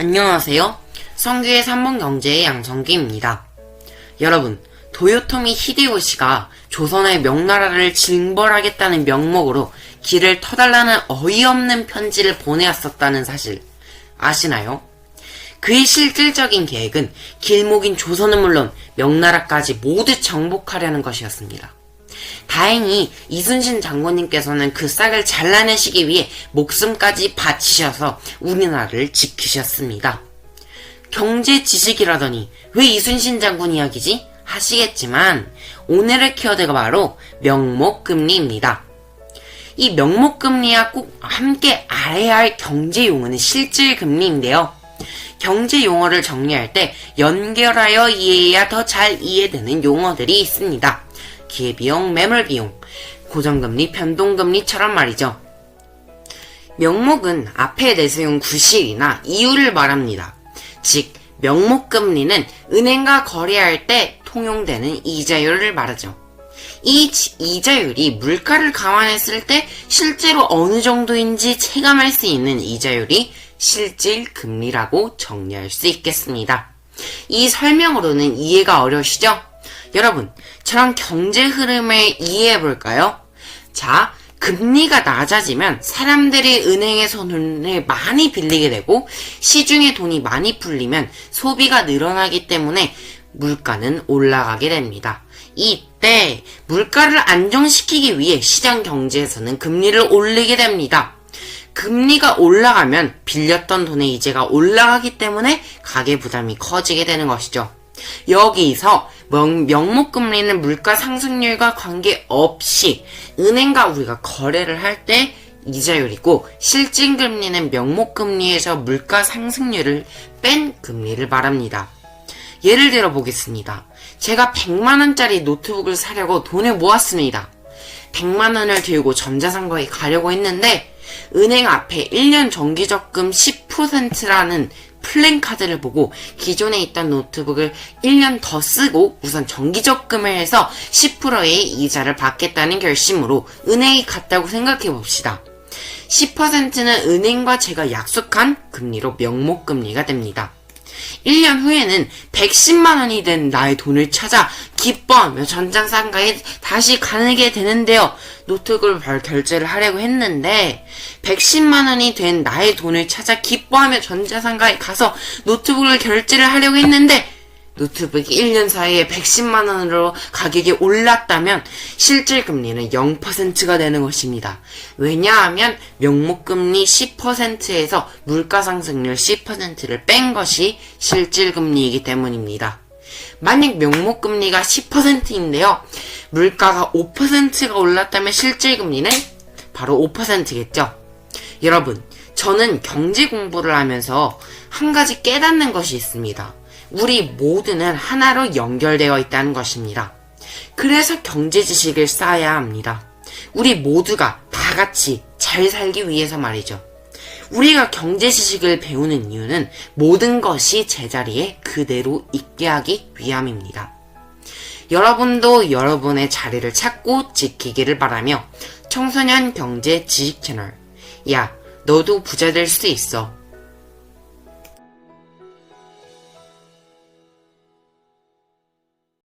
안녕하세요. 성규의 3번 경제의 양성기입니다. 여러분, 도요토미 히데요시가 조선의 명나라를 징벌하겠다는 명목으로 길을 터달라는 어이없는 편지를 보내왔었다는 사실 아시나요? 그의 실질적인 계획은 길목인 조선은 물론 명나라까지 모두 정복하려는 것이었습니다. 다행히 이순신 장군님께서는 그 싹을 잘라내시기 위해 목숨까지 바치셔서 우리나라를 지키셨습니다. 경제 지식이라더니 왜 이순신 장군 이야기지? 하시겠지만 오늘의 키워드가 바로 명목금리입니다. 이 명목금리와 꼭 함께 알아야 할 경제 용어는 실질금리인데요. 경제 용어를 정리할 때 연결하여 이해해야 더 잘 이해되는 용어들이 있습니다. 기회비용, 매물비용, 고정금리, 변동금리처럼 말이죠. 명목은 앞에 내세운 구실이나 이유를 말합니다. 즉, 명목금리는 은행과 거래할 때 통용되는 이자율을 말하죠. 이 지- 이자율이 물가를 감안했을 때 실제로 어느 정도인지 체감할 수 있는 이자율이 실질 금리라고 정리할 수 있겠습니다. 이 설명으로는 이해가 어려우시죠? 여러분, 저랑 경제 흐름을 이해해 볼까요? 자, 금리가 낮아지면 사람들이 은행에서 돈을 많이 빌리게 되고 시중에 돈이 많이 풀리면 소비가 늘어나기 때문에 물가는 올라가게 됩니다. 이때 물가를 안정시키기 위해 시장 경제에서는 금리를 올리게 됩니다. 금리가 올라가면 빌렸던 돈의 이자가 올라가기 때문에 가계 부담이 커지게 되는 것이죠. 여기서 명, 명목금리는 물가 상승률과 관계없이 은행과 우리가 거래를 할 때 이자율이고 실질금리는 명목금리에서 물가 상승률을 뺀 금리를 말합니다. 예를 들어 보겠습니다. 제가 100만원짜리 노트북을 사려고 돈을 모았습니다. 100만 원을 들고 전자상가에 가려고 했는데 은행 앞에 1년 정기적금 10%라는 플랜카드를 보고 기존에 있던 노트북을 1년 더 쓰고 우선 정기적금을 해서 10%의 이자를 받겠다는 결심으로 은행에 갔다고 생각해 봅시다. 10%는 은행과 제가 약속한 금리로 명목금리가 됩니다. 1년 후에는 110만 원이 된 나의 돈을 찾아 기뻐하며 전장상가에 다시 가게 되는데요. 노트북을 벌 결제를 하려고 했는데 110만 원이 된 나의 돈을 찾아 기뻐하며 전자상가에 가서 노트북을 결제를 하려고 했는데 노트북이 1년 사이에 110만 원으로 가격이 올랐다면 실질 금리는 0%가 되는 것입니다. 왜냐하면 명목 금리 10%에서 물가 상승률 10%를 뺀 것이 실질 금리이기 때문입니다. 만약 명목 금리가 10%인데요. 물가가 5%가 올랐다면 실질 금리는 바로 5%겠죠. 여러분, 저는 경제 공부를 하면서 한 가지 깨닫는 것이 있습니다. 우리 모두는 하나로 연결되어 있다는 것입니다. 그래서 경제 지식을 쌓아야 합니다. 우리 모두가 다 같이 잘 살기 위해서 말이죠. 우리가 경제 지식을 배우는 이유는 모든 것이 제자리에 그대로 있게 하기 위함입니다. 여러분도 여러분의 자리를 찾고 지키기를 바라며 청소년 경제 지식 채널 야 너도 부자 될 수 있어